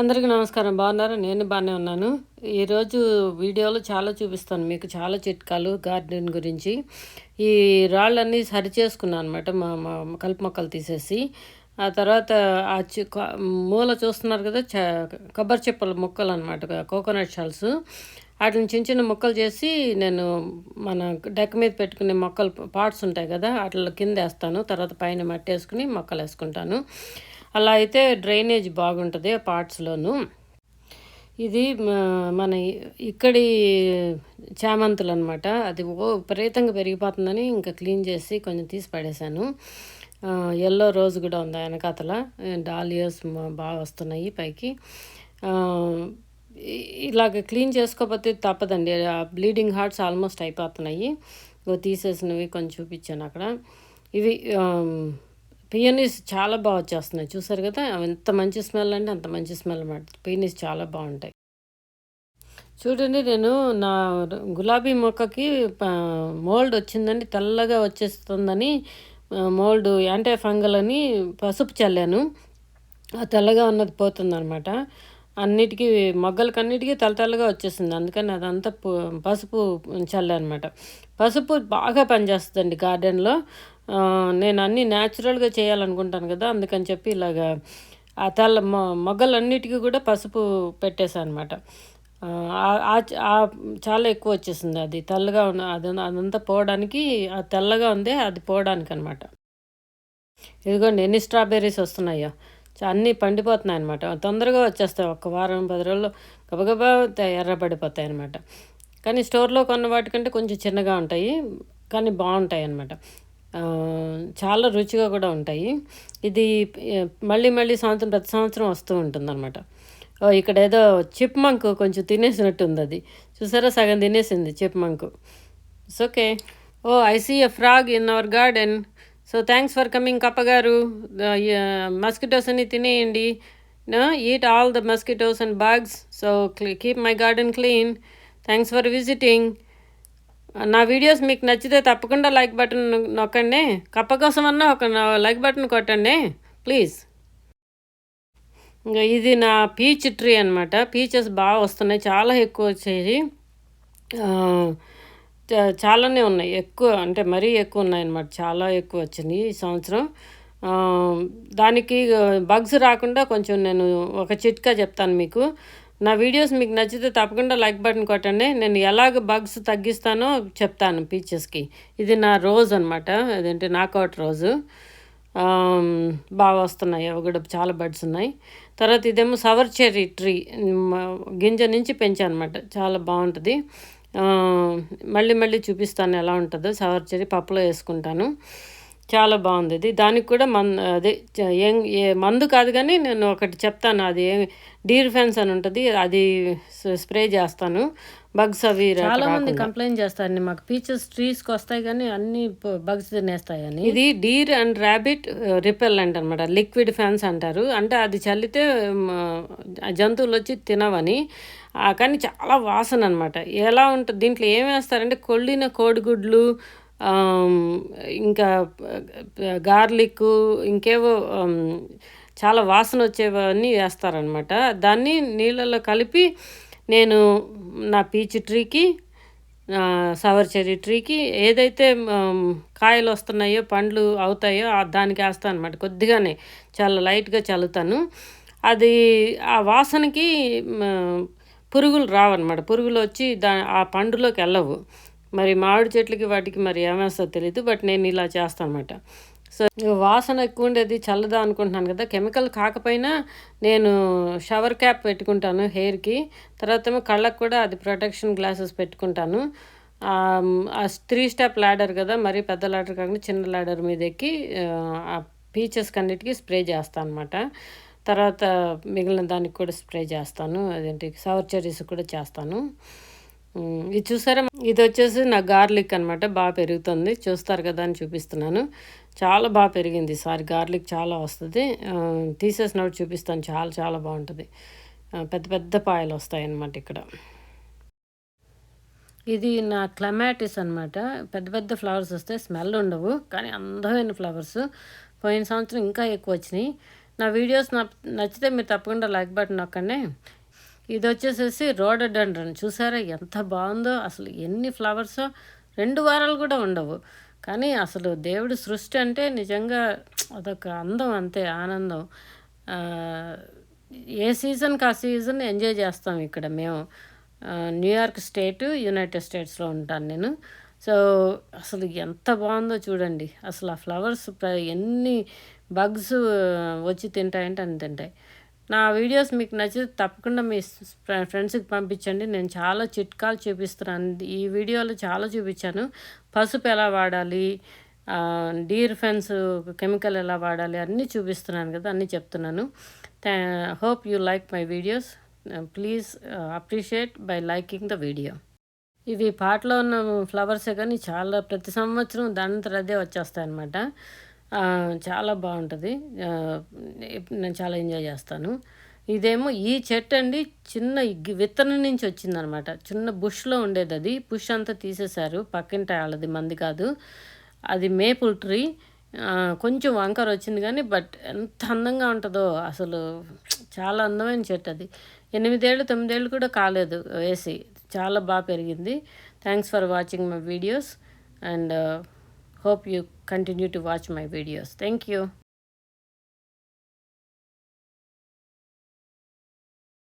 అందరికీ నమస్కారం. బాగున్నారు? నేను బాగానే ఉన్నాను. ఈరోజు వీడియోలో చాలా చూపిస్తాను. మీకు చాలా చిట్కాలు గార్డెన్ గురించి. ఈ రాళ్ళన్నీ సరి చేసుకున్నాను అనమాట మా కలుపు మొక్కలు తీసేసి. ఆ తర్వాత ఆ చి మూల చూస్తున్నారు కదా కొబ్బరి చిప్పల ముక్కలు అనమాట కోకోనట్ షాల్స్. వాటిని చిన్న చిన్న ముక్కలు చేసి నేను మన డెక్క మీద పెట్టుకునే మొక్కలు పార్ట్స్ ఉంటాయి కదా వాటిలో కింద వేస్తాను. తర్వాత పైన మట్టి వేసుకుని మొక్కలు వేసుకుంటాను. అలా అయితే డ్రైనేజ్ బాగుంటుంది ఆ పార్ట్స్లోను ఇది మన ఇక్కడి చామంతులు అనమాట అది ఓ విపరీతంగా పెరిగిపోతుందని ఇంకా క్లీన్ చేసి కొంచెం తీసి పడేశాను. ఎల్లో రోజ్ కూడా ఉంది వెనకాతల. డాలియస్ బాగా వస్తున్నాయి పైకి. ఇలాగ క్లీన్ చేసుకోకపోతే తప్పదండి. బ్లీడింగ్ హార్ట్స్ ఆల్మోస్ట్ అయిపోతున్నాయి. తీసేసినవి కొంచెం చూపించాను అక్కడ. ఇవి పియనీస్ చాలా బాగా వచ్చేస్తున్నాయి చూసారు కదా? ఎంత మంచి స్మెల్ అంటే అంత మంచి స్మెల్ అన్నమాట. పియనీస్ చాలా బాగుంటాయి. చూడండి నేను నా గులాబీ మొక్కకి మోల్డ్ వచ్చిందని తెల్లగా వచ్చేస్తుందని మోల్డ్ యాంటీ ఫంగల్ అని పసుపు చల్లాను. తెల్లగా ఉన్నది పోతుందన్నమాట. అన్నిటికీ మొగ్గలకి అన్నిటికీ వచ్చేసింది. అందుకని అదంతా పసుపు చల్లనమాట పసుపు బాగా పనిచేస్తుందండి గార్డెన్లో. నేను అన్నీ న్యాచురల్గా చేయాలనుకుంటాను కదా అందుకని చెప్పి ఇలాగా ఆ తెల్ల మొగ్గలన్నిటికీ కూడా పసుపు పెట్టేశాను అనమాట చాలా ఎక్కువ వచ్చేసింది అది తెల్లగా ఉన్న అది అదంతా పోవడానికి ఆ తెల్లగా ఉంది అది పోవడానికి అనమాట ఇదిగోండి ఎన్ని స్ట్రాబెర్రీస్ వస్తున్నాయో. అన్నీ పండిపోతున్నాయి అనమాట తొందరగా వచ్చేస్తాయి. ఒక వారం పది రోజుల్లో గబగబా ఎర్రబడిపోతాయి అనమాట కానీ స్టోర్లో కొన్న వాటికంటే కొంచెం చిన్నగా ఉంటాయి. కానీ బాగుంటాయి అనమాట చాలా రుచిగా కూడా ఉంటాయి. ఇది మళ్ళీ మళ్ళీ సంవత్సరం ప్రతి సంవత్సరం వస్తూ ఉంటుందన్నమాట. ఓ ఇక్కడ ఏదో చిప్ మంక్ కొంచెం తినేసినట్టు ఉంది అది. చూసారా? సగం తినేసింది chipmunk. It's okay. Oh I see a frog in our garden. So thanks for coming కప్పగారు mosquitoes అన్ని తినేయండి. Eat all the mosquitoes and bugs so keep my garden clean thanks for visiting నా videos మీకు నచ్చితే తప్పకుండా like button నొక్కండి. కప్ప కోసం అన్నా ఒక లైక్ బటన్ కొట్టండి. ప్లీజ్ ఇంకా ఇది నా పీచ్ ట్రీ అనమాట పీచెస్ బాగా వస్తున్నాయి. చాలా ఎక్కువ వచ్చాయి uh, చాలానే ఉన్నాయి. ఎక్కువ అంటే మరీ ఎక్కువ ఉన్నాయన్నమాట. చాలా ఎక్కువ వచ్చినాయి ఈ సంవత్సరం. దానికి బగ్స్ రాకుండా కొంచెం నేను ఒక చిట్కా చెప్తాను మీకు. నా వీడియోస్ మీకు నచ్చితే తప్పకుండా లైక్ బటన్ కొట్టండి. నేను ఎలాగ బగ్స్ తగ్గిస్తానో చెప్తాను పీచెస్కి. ఇది నా రోజు అనమాట అదేంటి నాకౌట్ రోజు. బాగా వస్తున్నాయి. అవి కూడా చాలా బర్డ్స్ ఉన్నాయి. తర్వాత ఇదేమో సవర్ చెర్రీ ట్రీ. గింజ నుంచి పెంచాను అనమాట చాలా బాగుంటుంది. మళ్ళీ మళ్ళీ చూపిస్తాను ఎలా ఉంటుందో. సవర్ పప్పులో వేసుకుంటాను. చాలా బాగుంది. ఇది దానికి కూడా మన్ అదే ఏం ఏ మందు కాదు కానీ నేను ఒకటి చెప్తాను. అది ఏం డీర్ ఫెన్స్ అని ఉంటుంది. అది స్ప్రే చేస్తాను. బగ్స్ అవి చాలా మంది కంప్లైంట్ చేస్తారండి. మాకు పీచెస్ ట్రీస్కి వస్తాయి కానీ అన్ని బగ్స్ తినేస్తాయని ఇది డీర్ అండ్ ర్యాబిట్ రిపెల్లెంట్ అనమాట లిక్విడ్ ఫ్యాన్స్ అంటారు. అంటే అది చల్లితే జంతువులు వచ్చి తినవని. కానీ చాలా వాసన అనమాట ఎలా ఉంటుంది దీంట్లో ఏం వేస్తారంటే కొళ్ళిన కోడిగుడ్లు ఇంకా గార్లిక్ ఇంకేవో చాలా వాసన వచ్చేవన్నీ వేస్తారనమాట దాన్ని నీళ్ళల్లో కలిపి నేను నా పీచ్ ట్రీకి సవర్ చెర్రీ ట్రీకి ఏదైతే కాయలు వస్తున్నాయో పండ్లు అవుతాయో దానికి వేస్తాను అనమాట కొద్దిగానే చాలా లైట్గా చల్లుతాను. అది ఆ వాసనకి పురుగులు రావన్నమాట. పురుగులు వచ్చి దా ఆ పండులోకి వెళ్ళవు. మరి మామిడి చెట్లకి వాటికి మరి ఏమేస్తుందో తెలియదు బట్ నేను ఇలా చేస్తాను అనమాట సో వాసన ఎక్కువ ఉండేది చల్లదా అనుకుంటున్నాను కదా కెమికల్ కాకపోయినా నేను షవర్ క్యాప్ పెట్టుకుంటాను హెయిర్కి తర్వాత ఏమో కళ్ళకు కూడా అది ప్రొటెక్షన్ గ్లాసెస్ పెట్టుకుంటాను. ఆ, త్రీ స్టెప్ ల్యాడర్ కదా మరి పెద్ద ల్యాడర్ కాకుండా చిన్న ల్యాడర్ మీద ఎక్కి ఆ, పీచెస్ కన్నిటికీ స్ప్రే చేస్తాను అనమాట తర్వాత మిగిలిన దానికి కూడా స్ప్రే చేస్తాను అదేంటి సవర్ చెర్రీస్ కూడా చేస్తాను. ఇది చూసారా? ఇది వచ్చేసి నా గార్లిక్ అనమాట బాగా పెరుగుతుంది. చూస్తారు కదా అని చూపిస్తున్నాను. చాలా బాగా పెరిగింది ఈసారి గార్లిక్ చాలా వస్తుంది. తీసేసినప్పుడు చూపిస్తాను. చాలా చాలా బాగుంటుంది. పెద్ద పెద్ద పాయలు వస్తాయి అన్నమాట ఇక్కడ. ఇది నా క్లమాటిస్ అనమాట పెద్ద పెద్ద ఫ్లవర్స్ వస్తే స్మెల్ ఉండవు కానీ అందమైన ఫ్లవర్స్. పోయిన సంవత్సరం ఇంకా ఎక్కువ వచ్చినాయి. నా వీడియోస్ నచ్చితే మీరు తప్పకుండా లైక్ బటన్ నొక్కండి. ఇది వచ్చేసేసి రోడోడెండ్రన్. చూసారా ఎంత బాగుందో? అసలు ఎన్ని ఫ్లవర్స్? రెండు వారాలు కూడా ఉండవు. కానీ అసలు దేవుడి సృష్టి అంటే నిజంగా అదొక అందం అంతే ఆనందం. ఏ సీజన్కి ఆ సీజన్ ఎంజాయ్ చేస్తాం ఇక్కడ మేము. న్యూయార్క్ స్టేట్ యునైటెడ్ స్టేట్స్లో ఉంటాను నేను. సో అసలు ఎంత బాగుందో చూడండి. అసలు ఆ ఫ్లవర్స్ ఎన్ని బగ్స్ వచ్చి తింటాయంటే అన్ని తింటాయి. నా వీడియోస్ మీకు నచ్చితే తప్పకుండా మీ ఫ్రె- ఫ్రెండ్స్కి పంపించండి. నేను చాలా చిట్కాలు చూపిస్తున్నాను. ఈ వీడియోలో చాలా చూపించాను. పసుపు ఎలా వాడాలి? డీర్ ఫెన్స్ కెమికల్ ఎలా వాడాలి? అన్నీ చూపిస్తున్నాను కదా అన్నీ చెప్తున్నాను. Hope you like my videos. Please appreciate by liking the video. ఇవి పాటలో ఉన్న ఫ్లవర్సే కానీ చాలా ప్రతి సంవత్సరం దాని అదే వచ్చేస్తాయి అనమాట చాలా బాగుంటుంది. నేను చాలా ఎంజాయ్ చేస్తాను. ఇదేమో ఈ చెట్టు అండి చిన్న విత్తనం నుంచి వచ్చిందనమాట. చిన్న బుష్లో ఉండేది అది. బుష్ అంతా తీసేశారు. పక్కింటి వాళ్ళది మంది కాదు. అది మేపుల్ ట్రీ. కొంచెం వంకర వచ్చింది కానీ బట్ ఎంత అందంగా ఉంటుందో అసలు చాలా అందమైన చెట్టు అది. ఎనిమిదేళ్ళు తొమ్మిదేళ్ళు కూడా కాలేదు వేసి. చాలా బాగా పెరిగింది. Thanks for watching my videos and Hope you continue to watch my videos. Thank you.